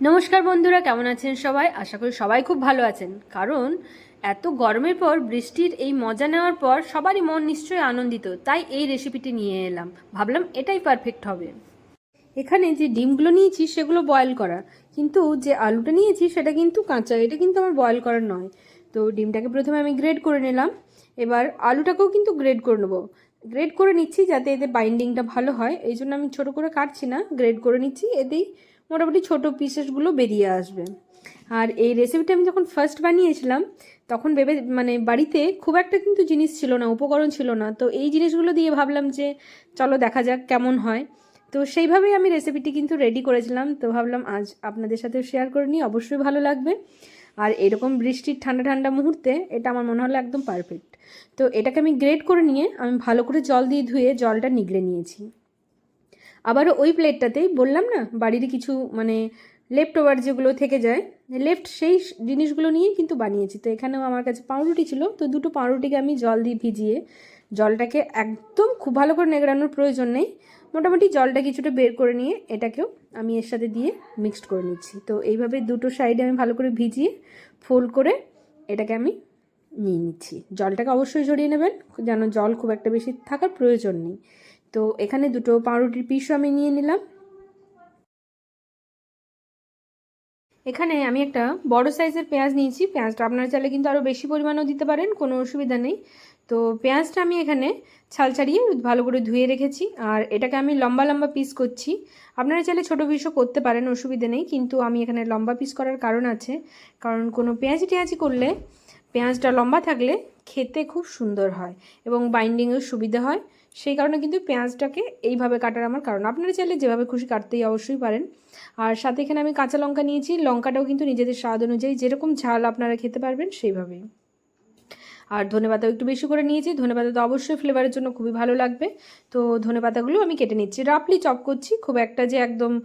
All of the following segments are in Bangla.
নমস্কার বন্ধুরা, কেমন আছেন সবাই? আশা করি সবাই খুব ভালো আছেন। কারণ এত গরমের পর বৃষ্টির এই মজা নেওয়ার পর সবারই মন নিশ্চয়ই আনন্দিত, তাই এই রেসিপিটি নিয়ে এলাম। ভাবলাম এটাই পারফেক্ট হবে। এখানে যে ডিমগুলো নিয়েছি, সেগুলো বয়েল করা। কিন্তু যে আলুটা নিয়েছি, সেটা কিন্তু কাঁচা, এটা কিন্তু আমার বয়েল করার নয়। তো ডিমটাকে প্রথমে আমি গ্রেড করে নিলাম। এবার আলুটাকেও কিন্তু গ্রেড করে নেব। গ্রেড করে নিচ্ছি যাতে এতে বাইন্ডিংটা ভালো হয়। এই জন্য আমি ছোটো করে কাটছি না গ্রেড করে নিচ্ছি। এতেই মোটামুটি ছোটো পিসেসগুলো বেরিয়ে আসবে। আর এই রেসিপিটা আমি যখন ফার্স্ট বানিয়েছিলাম, তখন ভেবে মানে বাড়িতে খুব একটা কিন্তু জিনিস ছিল না, উপকরণ ছিল না। তো এই জিনিসগুলো দিয়ে ভাবলাম যে, চলো দেখা যাক কেমন হয়। তো সেইভাবেই আমি রেসিপিটি কিন্তু রেডি করেছিলাম। তো ভাবলাম আজ আপনাদের সাথে শেয়ার করে নিই, অবশ্যই ভালো লাগবে। আর এরকম বৃষ্টির ঠান্ডা ঠান্ডা মুহূর্তে, এটা আমার মনে হলো একদম পারফেক্ট তো এটাকে আমি গ্রেড করে নিয়ে, আমি ভালো করে জল দিয়ে ধুয়ে জলটা নিগড়ে নিয়েছি। আবারও ওই প্লেটটাতেই বললাম না, বাড়ির কিছু মানে লেফট ওভার যেগুলো থেকে যায় লেফট সেই জিনিসগুলো নিয়ে কিন্তু বানিয়েছি। তো এখানেও আমার কাছে পাউরুটি ছিল, তো দুটো পাউরুটিকে আমি জল দিয়ে ভিজিয়ে, জলটাকে একদম খুব ভালো করে নেগড়ানোর প্রয়োজন নেই, মোটামুটি জলটা কিছুটা বের করে নিয়ে এটাকেও আমি এর সাথে দিয়ে মিক্সড করে নিচ্ছি। তো এইভাবে দুটো সাইডে আমি ভালো করে ভিজিয়ে ফোল্ড করে এটাকে আমি নিয়ে নিচ্ছি। জলটাকে অবশ্যই জড়িয়ে নেবেন, যেন জল খুব একটা বেশি থাকার প্রয়োজন নেই। তো এখানে দুটো পাউরুটির পিসও আমি নিয়ে নিলাম। এখানে আমি একটা বড় সাইজের পেঁয়াজ নিয়েছি। পেঁয়াজটা আপনারা চাইলে কিন্তু আরও বেশি পরিমাণেও দিতে পারেন, কোনো অসুবিধা নেই। তো পেঁয়াজটা আমি এখানে ছাল ছাড়িয়ে ভালো করে ধুয়ে রেখেছি। আর এটাকে আমি লম্বা লম্বা পিস করছি। আপনারা চাইলে ছোটো পিসও করতে পারেন, অসুবিধে নেই। কিন্তু আমি এখানে লম্বা পিস করার কারণ আছে। কারণ কোনো পেঁয়াজি টেঁয়াজি করলে, পেঁয়াজটা লম্বা থাকলে খেতে খুব সুন্দর হয় এবং বাইন্ডিংয়েও সুবিধা হয়। সেই কারণে কিন্তু পেঁয়াজটাকে এইভাবে কাটার আমার কারণ। আপনারা চাইলে যেভাবে খুশি কাটতেই অবশ্যই পারেন। আর সাথে এখানে আমি কাঁচা লঙ্কা নিয়েছি। লঙ্কাটাও কিন্তু নিজেদের স্বাদ অনুযায়ী যেরকম ঝাল আপনারা খেতে পারবেন সেইভাবেই। আর ধনেপাতাও একটু বেশি করে নিয়েছি। ধনেপাতা তো অবশ্যই ফ্লেভারের জন্য খুবই ভালো লাগবে। তো ধনেপাতাগুলো আমি কেটে নিচ্ছি। রাফলি চপ করছি। খুব একটা যে একদম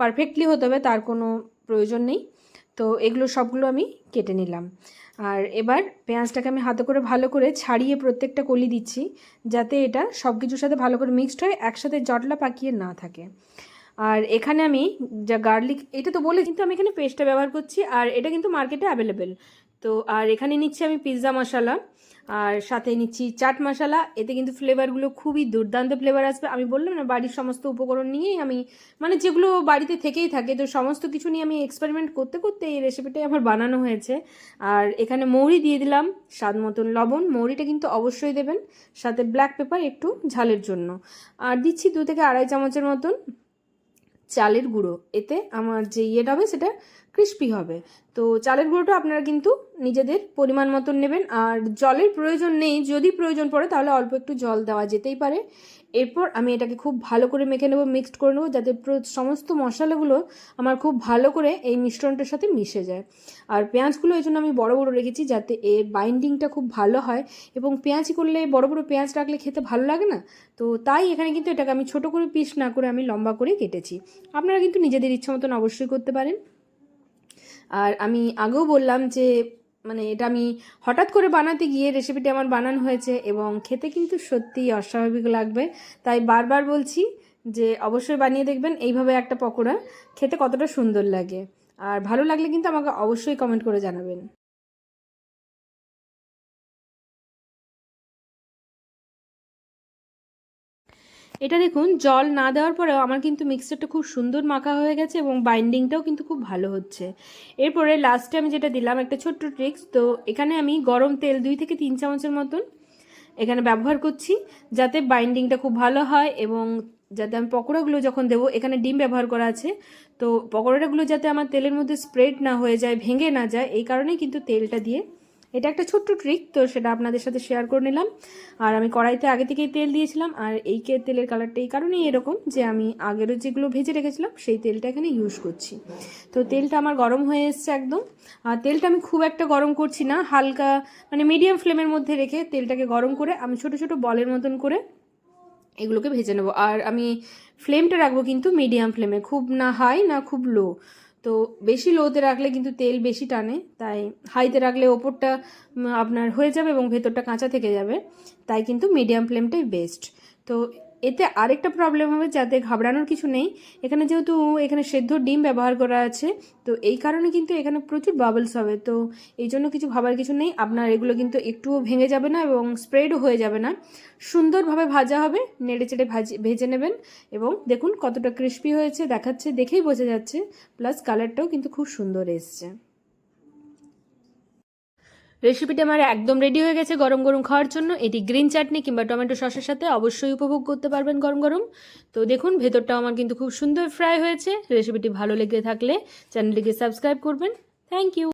পারফেক্টলি হতে হবে তার কোনো প্রয়োজন নেই। তো এগুলো সবগুলো আমি কেটে নিলাম। আর এবার পেঁয়াজটাকে আমি হাতে করে ভালো করে ছাড়িয়ে প্রত্যেকটা কলি দিচ্ছি, যাতে এটা সব কিছুর সাথে ভালো করে মিক্সড হয়, একসাথে জটলা পাকিয়ে না থাকে। আর এখানে আমি যা গার্লিক এটা তো বলে কিন্তু আমি এখানে পেস্টটা ব্যবহার করছি, আর এটা কিন্তু মার্কেটে অ্যাভেলেবেল তো, আর এখানে নিচ্ছি আমি পিৎজা মশলা আর সাথে নিচ্ছি চাট মশলা এতে কিন্তু ফ্লেভারগুলো খুবই দুর্দান্ত ফ্লেভার আসবে। আমি বললাম না, বাড়ির সমস্ত উপকরণ নিয়েই আমি মানে যেগুলো বাড়িতে থেকেই থাকে, তো সমস্ত কিছু নিয়ে আমি এক্সপেরিমেন্ট করতে করতে এই রেসিপিটাই আমার বানানো হয়েছে। আর এখানে মৌরি দিয়ে দিলাম, স্বাদ মতন লবণ। মৌরিটা কিন্তু অবশ্যই দেবেন, সাথে ব্ল্যাক পেপার একটু ঝালের জন্য। আর দিচ্ছি দু থেকে আড়াই চামচের মতন চালের গুঁড়ো। এতে আমার যে ইয়েটা হবে সেটা ক্রিস্পি হবে। তো চালের গুঁড়োটা আপনারা কিন্তু নিজেদের পরিমাণ মতন নেবেন। আর জলের প্রয়োজন নেই, যদি প্রয়োজন পড়ে তাহলে অল্প একটু জল দেওয়া যেতেই পারে। এরপর আমি এটাকে খুব ভালো করে মেখে নেব মিক্সড করে নেব, যাতে সমস্ত মশলাগুলো আমার খুব ভালো করে এই মিশ্রণটার সাথে মিশে যায়। আর পেঁয়াজগুলো এই জন্য আমি বড় বড় রেখেছি, যাতে এর বাইন্ডিংটা খুব ভালো হয়। এবং পেঁয়াজি করলে, বড় বড় পেঁয়াজ রাখলে খেতে ভালো লাগে না? তো তাই এখানে কিন্তু এটাকে আমি ছোট করে পিস না করে আমি লম্বা করে কেটেছি। আপনারা কিন্তু নিজেদের ইচ্ছা মতন অবশ্যই করতে পারেন। আর আমি আগেও বললাম যে মানে এটা আমি হঠাৎ করে বানাতে গিয়ে রেসিপিটি আমার বানানো হয়েছে এবং খেতে কিন্তু সত্যিই অস্বাভাবিক লাগবে। তাই বারবার বলছি যে, অবশ্যই বানিয়ে দেখবেন এইভাবে একটা পকোড়া। খেতে কতটা সুন্দর লাগে। আর ভালো লাগলে কিন্তু আমাকে অবশ্যই কমেন্ট করে জানাবেন। এটা দেখুন, জল না দেওয়ার পরেও আমার কিন্তু মিক্সচারটা খুব সুন্দর মাখা হয়ে গেছে এবং বাইন্ডিংটাও কিন্তু খুব ভালো হচ্ছে। এরপরে লাস্টে আমি যেটা দিলাম, একটা ছোট্ট ট্রিক্স তো এখানে আমি গরম তেল দুই থেকে তিন চামচের মতন এখানে ব্যবহার করছি, যাতে বাইন্ডিংটা খুব ভালো হয় এবং যাতে আমি পকোড়াগুলো যখন দেবো, এখানে ডিম ব্যবহার করা আছে। তো পকোড়াগুলো যাতে আমার তেলের মধ্যে স্প্রেড না হয়ে যায়, ভেঙে না যায়, এই কারণেই কিন্তু তেলটা দিয়ে এটা একটা ছোট্ট ট্রিক তো সেটা আপনাদের সাথে শেয়ার করে নিলাম। আর আমি কড়াইতে আগে থেকেই তেল দিয়েছিলাম, আর এই তেলের কালারটা এই কারণেই এরকম যে আমি আগেরও যেগুলো ভেজে রেখেছিলাম, সেই তেলটা এখানে ইউজ করছি। তো তেলটা আমার গরম হয়ে এসছে একদম। আর তেলটা আমি খুব একটা গরম করছি না, হালকা মানে মিডিয়াম ফ্লেমের মধ্যে রেখে তেলটাকে গরম করে আমি ছোট ছোট বলের মতন করে এগুলোকে ভেজে নেব। আর আমি ফ্লেমটা রাখব কিন্তু মিডিয়াম ফ্লেমে খুব না হাই না খুব লো তো বেশি লোতে রাখলে কিন্তু তেল বেশি টানে, তাই হাইতে রাখলে ওপরটা আপনার হয়ে যাবে এবং ভেতরটা কাঁচা থেকে যাবে, তাই কিন্তু মিডিয়াম ফ্লেমটাই বেস্ট তো এতে আরেকটা প্রবলেম হবে যাতে ঘাবড়ানোর কিছু নেই। এখানে যেহেতু এখানে সেদ্ধ ডিম ব্যবহার করা আছে, তো এই কারণে কিন্তু এখানে প্রচুর বাবলস হবে। তো এই জন্য কিছু ভাবার কিছু নেই। আপনার এগুলো কিন্তু একটুও ভেঙে যাবে না এবং স্প্রেডও হয়ে যাবে না। সুন্দরভাবে ভাজা হবে, নেড়ে চেড়ে ভাজি, ভেজে নেবেন এবং দেখুন কতটা ক্রিস্পি হয়েছে, দেখাচ্ছে, দেখেই বোঝা যাচ্ছে। প্লাস কালারটাও কিন্তু খুব সুন্দর এসছে। রেসিপিটা আমার একদম রেডি হয়ে গেছে গরম গরম খাওয়ার জন্য। এটি গ্রিন চাটনি কিংবা টমেটো সসের সাথে অবশ্যই উপভোগ করতে পারবেন গরম গরম। তো দেখুন, ভেতরটাও আমার কিন্তু খুব সুন্দর ফ্রাই হয়েছে। রেসিপিটি ভালো লেগে থাকলে চ্যানেলটিকে সাবস্ক্রাইব করবেন। Thank you